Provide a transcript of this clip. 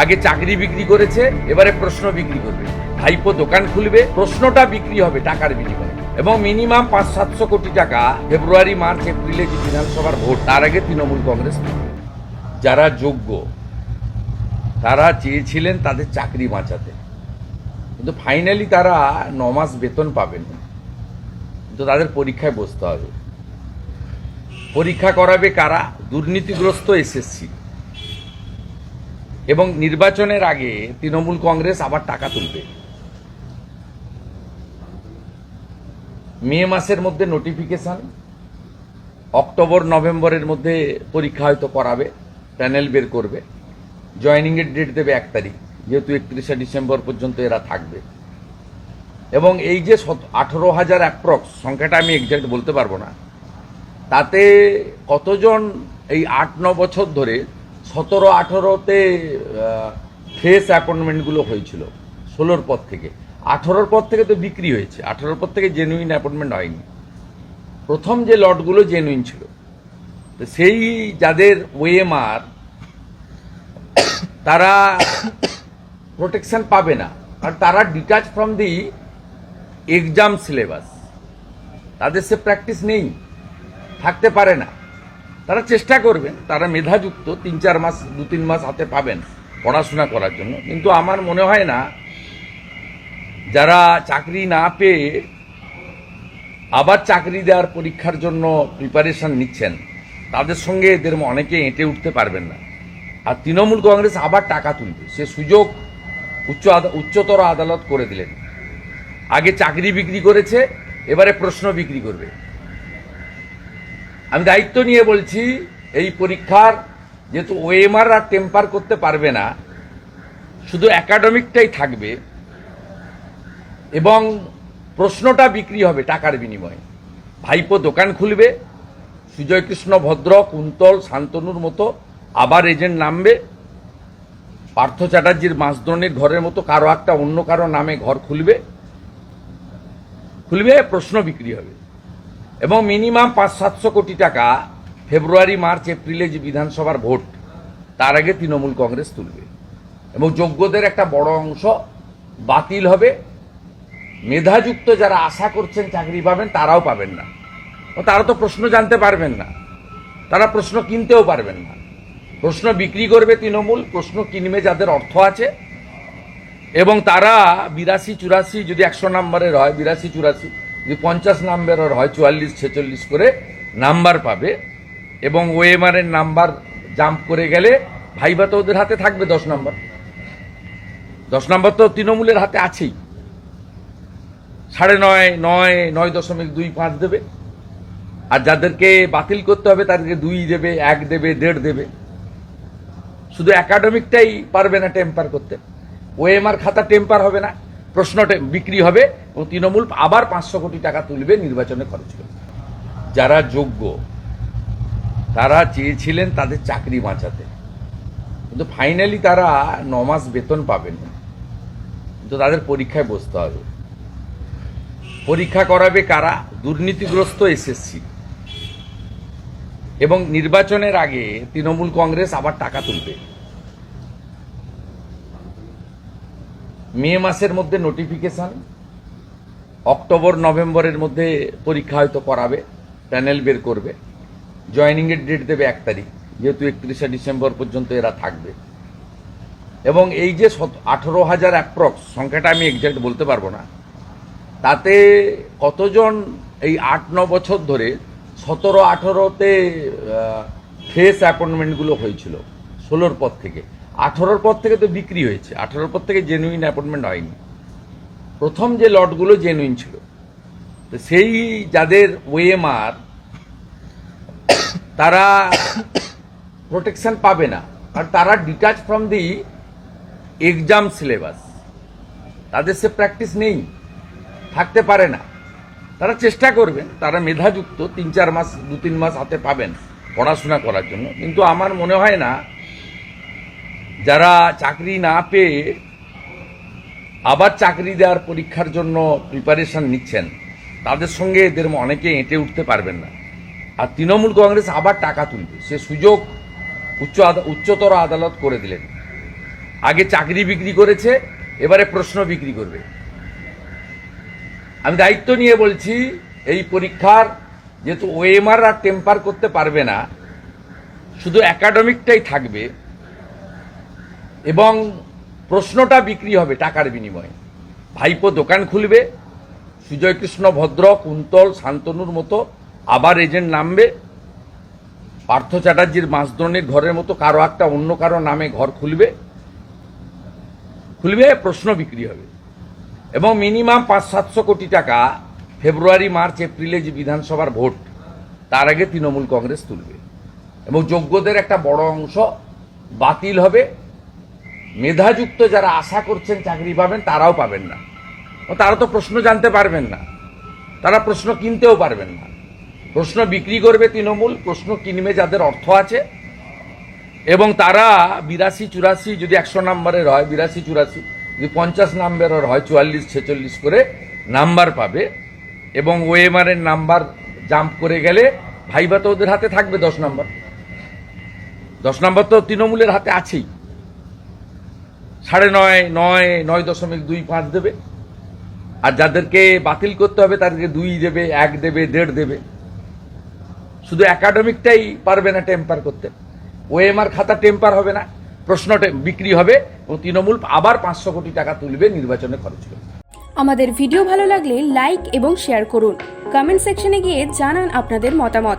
আগে চাকরি বিক্রি করেছে, এবারে প্রশ্ন বিক্রি করবে। ভাইপো দোকান খুলবে, প্রশ্নটা বিক্রি হবে টাকার বিনিময়ে। এবং মিনিমাম পাঁচ সাতশো কোটি টাকা ফেব্রুয়ারি, মার্চ, এপ্রিলে যে বিধানসভার ভোট, তার আগে তৃণমূল কংগ্রেস যারা যোগ্য, তারা চেয়েছিলেন তাদের চাকরি বাঁচাতে। কিন্তু ফাইনালি তারা ন মাস বেতন পাবেন। কিন্তু তাদের পরীক্ষায় বসতে হবে। পরীক্ষা করাবে কারা? দুর্নীতিগ্রস্ত এসএসসি। এবং নির্বাচনের আগে তৃণমূল কংগ্রেস আবার টাকা তুলবে। মে মাসের মধ্যে নোটিফিকেশন অক্টোবর, নভেম্বরের মধ্যে পরীক্ষা হয়তো করাবে প্যানেল বের করবে। জয়নিংয়ের ডেট দেবে এক তারিখ, যেহেতু একত্রিশে ডিসেম্বর পর্যন্ত এরা থাকবে। এবং এই যে আঠেরো হাজার অ্যাপ্রক্স সংখ্যাটা আমি এক্সাক্ট বলতে পারব না, তাতে কতজন এই আট, ন বছর ধরে সতেরো, আঠেরোতে ফ্রেশ অ্যাপয়েন্টমেন্টগুলো হয়েছিল, ষোলোর পর থেকে। আঠেরোর পর থেকে তো বিক্রি হয়েছে, আঠেরোর পর থেকে জেনুইন অ্যাপয়েন্টমেন্ট হয়নি। প্রথম যে লটগুলো জেনুইন ছিল, তো সেই যাদের ওএমআর, তারা প্রোটেকশন পাবে না, আর তারা detach from the exam syllabus তাদের সে প্র্যাকটিস নেই, থাকতে পারে না। তারা চেষ্টা করবেন, তারা মেধাযুক্ত, তিন চার মাস, দু তিন মাস হাতে পাবেন পড়াশোনা করার জন্য। কিন্তু আমার মনে হয় না, যারা চাকরি না পেয়ে আবার চাকরি দেওয়ার পরীক্ষার জন্য প্রিপারেশন নিচ্ছেন, তাদের সঙ্গে এদের অনেকে এঁটে উঠতে পারবেন না। আর তৃণমূল কংগ্রেস আবার টাকা তুলবে। সে সুযোগ উচ্চ উচ্চতর আদালত করে দিলেন। আগে চাকরি বিক্রি করেছে, এবারে প্রশ্ন বিক্রি করবে। আমি দায়িত্ব নিয়ে বলছি, এই পরীক্ষার যেহেতু ওএমআর আর টেম্পার করতে পারবে না, শুধু একাডেমিকটাই থাকবে এবং প্রশ্নটা বিক্রি হবে টাকার বিনিময়ে। ভাইপো দোকান খুলবে সুজয় কৃষ্ণ ভদ্র কুন্তল, শান্তনুর মতো আবার এজেন্ট নামবে। পার্থ চ্যাটার্জির মাসদ্রণের ঘরের মতো কারও একটা অন্য কারও নামে ঘর খুলবে। খুলবে, প্রশ্ন বিক্রি হবে। এবং মিনিমাম পাঁচ, সাতশো কোটি টাকা ফেব্রুয়ারি, মার্চ, এপ্রিলে যে বিধানসভার ভোট, তার আগে তৃণমূল কংগ্রেস তুলবে। এবং যোগ্যদের একটা বড় অংশ বাতিল হবে। মেধাযুক্ত যারা আশা করছেন চাকরি পাবেন, তারাও পাবেন না। ও, তারা তো প্রশ্ন জানতে পারবেন না। তারা প্রশ্ন কিনতেও পারবেন না। প্রশ্ন বিক্রি করবে তৃণমূল, প্রশ্ন কিনবে যাদের অর্থ আছে। এবং তারা বিরাশি, চুরাশি যদি একশো নাম্বারের হয়, বিরাশি, চুরাশি যদি পঞ্চাশ নাম্বারের হয় চুয়াল্লিশ, ছেচল্লিশ করে নাম্বার পাবে এবং ওএমআর এর নাম্বার জাম্প করে গেলে ভাইবা তো ওদের হাতে থাকবে দশ নম্বর। দশ নম্বর তো তৃণমূলের হাতে আছেই। সাড়ে নয় নয় নয় দশমিক দুই পাঁচ দেবে। আর যাদেরকে বাতিল করতে হবে তাদেরকে দুই দেবে, এক দেবে, দেড় দেবে। শুধু একাডেমিকটাই পারবে না টেম্পার করতে। ওএমআর খাতা টেম্পার হবে না, প্রশ্ন বিক্রি হবে। এবং তৃণমূল আবার পাঁচশো কোটি টাকা তুলবে নির্বাচনে খরচ করবে যারা যোগ্য, তারা চেয়েছিলেন তাদের চাকরি বাঁচাতে। কিন্তু ফাইনালি তারা ন মাস বেতন পাবেন কিন্তু তাদের পরীক্ষায় বসতে হবে। পরীক্ষা করাবে কারা? দুর্নীতিগ্রস্ত এসএসসি এবং নির্বাচনের আগে তৃণমূল কংগ্রেস আবার টাকা তুলবে। মে মাসের মধ্যে নোটিফিকেশন অক্টোবর, নভেম্বরের মধ্যে পরীক্ষা হয়তো করাবে, প্যানেল বের করবে। জয়নিংয়ের ডেট দেবে এক তারিখ, যেহেতু একত্রিশে ডিসেম্বর পর্যন্ত এরা থাকবে। এবং এই যে আঠেরো হাজার অ্যাপ্রক্স সংখ্যাটা আমি এক্সাক্ট বলতে পারব না, তাতে কতজন এই আট, ন বছর ধরে সতেরো, আঠেরোতে ফ্রেশ অ্যাপয়েন্টমেন্টগুলো হয়েছিল, ষোলোর পর থেকে। আঠেরোর পর থেকে তো বিক্রি হয়েছে, আঠেরোর পর থেকে জেনুইন অ্যাপয়েন্টমেন্ট হয়নি। প্রথম যে লটগুলো জেনুইন ছিল। তো সেই যাদের ওএমআর, তারা প্রোটেকশন পাবে না। আর তারা detach from the exam syllabus তাদের সে প্র্যাকটিস নেই। থাকতে পারে না। তারা চেষ্টা করবেন তারা মেধাযুক্ত, তিন চার মাস, দু তিন মাস হাতে পাবেন পড়াশোনা করার জন্য। কিন্তু আমার মনে হয় না, যারা চাকরি না পেয়ে আবার চাকরি দেওয়ার পরীক্ষার জন্য প্রিপারেশন নিচ্ছেন। তাদের সঙ্গে এদের অনেকে এঁটে উঠতে পারবেন না। আর তৃণমূল কংগ্রেস আবার টাকা তুলবে। সে সুযোগ উচ্চ উচ্চতর আদালত করে দিলেন। আগে চাকরি বিক্রি করেছে, এবারে প্রশ্ন বিক্রি করবে। আমি দায়িত্ব নিয়ে বলছি, এই পরীক্ষার যেহেতু ওএমআর আর টেম্পার করতে পারবে না, শুধু একাডেমিকটাই থাকবে, এবং প্রশ্নটা বিক্রি হবে টাকার বিনিময়ে। ভাইপো দোকান খুলবে সুজয় কৃষ্ণ ভদ্র কুন্তল, শান্তনুর মতো আবার এজেন্ট নামবে। পার্থ চ্যাটার্জির মাসদ্রণীর ঘরের মতো কারও একটা, অন্য কারও নামে ঘর খুলবে। খুলবে, প্রশ্ন বিক্রি হবে। এবং মিনিমাম পাঁচ সাতশো কোটি টাকা ফেব্রুয়ারি, মার্চ, এপ্রিলে যে বিধানসভার ভোট, তার আগে তৃণমূল কংগ্রেস তুলবে। এবং যোগ্যদের একটা বড় অংশ বাতিল হবে। মেধাযুক্ত যারা আশা করছেন চাকরি পাবেন, তারাও পাবেন না। তারা তো প্রশ্ন জানতে পারবেন না। তারা প্রশ্ন কিনতেও পারবেন না। প্রশ্ন বিক্রি করবে তৃণমূল, প্রশ্ন কিনবে যাদের অর্থ আছে। এবং তারা বিরাশি চুরাশি যদি একশো নাম্বারের হয়, বিরাশি চুরাশি যদি পঞ্চাশ নাম্বারের হয়, চুয়াল্লিশ, ছেচল্লিশ করে নাম্বার পাবে। এবং ওএমআর এর নাম্বার জাম্প করে গেলে ভাইবা তো ওদের হাতে থাকবে দশ নাম্বার। দশ নাম্বার তো তৃণমূলের হাতে আছেই। সাড়ে নয় নয় নয় দশমিক দুই পাঁচ দেবে। আর যাদেরকে বাতিল করতে হবে, তাদেরকে দুই দেবে, এক দেবে, দেড় দেবে। শুধু একাডেমিকটাই পারবে না টেম্পার করতে। ওএমআর খাতা টেম্পার হবে না, প্রশ্ন বিক্রি হবে এবং তৃণমূল আবার পাঁচশো কোটি টাকা তুলবে নির্বাচনে খরচ করবে আমাদের ভিডিও ভালো লাগলে লাইক এবং শেয়ার করুন। কমেন্ট সেকশনে গিয়ে জানান আপনাদের মতামত।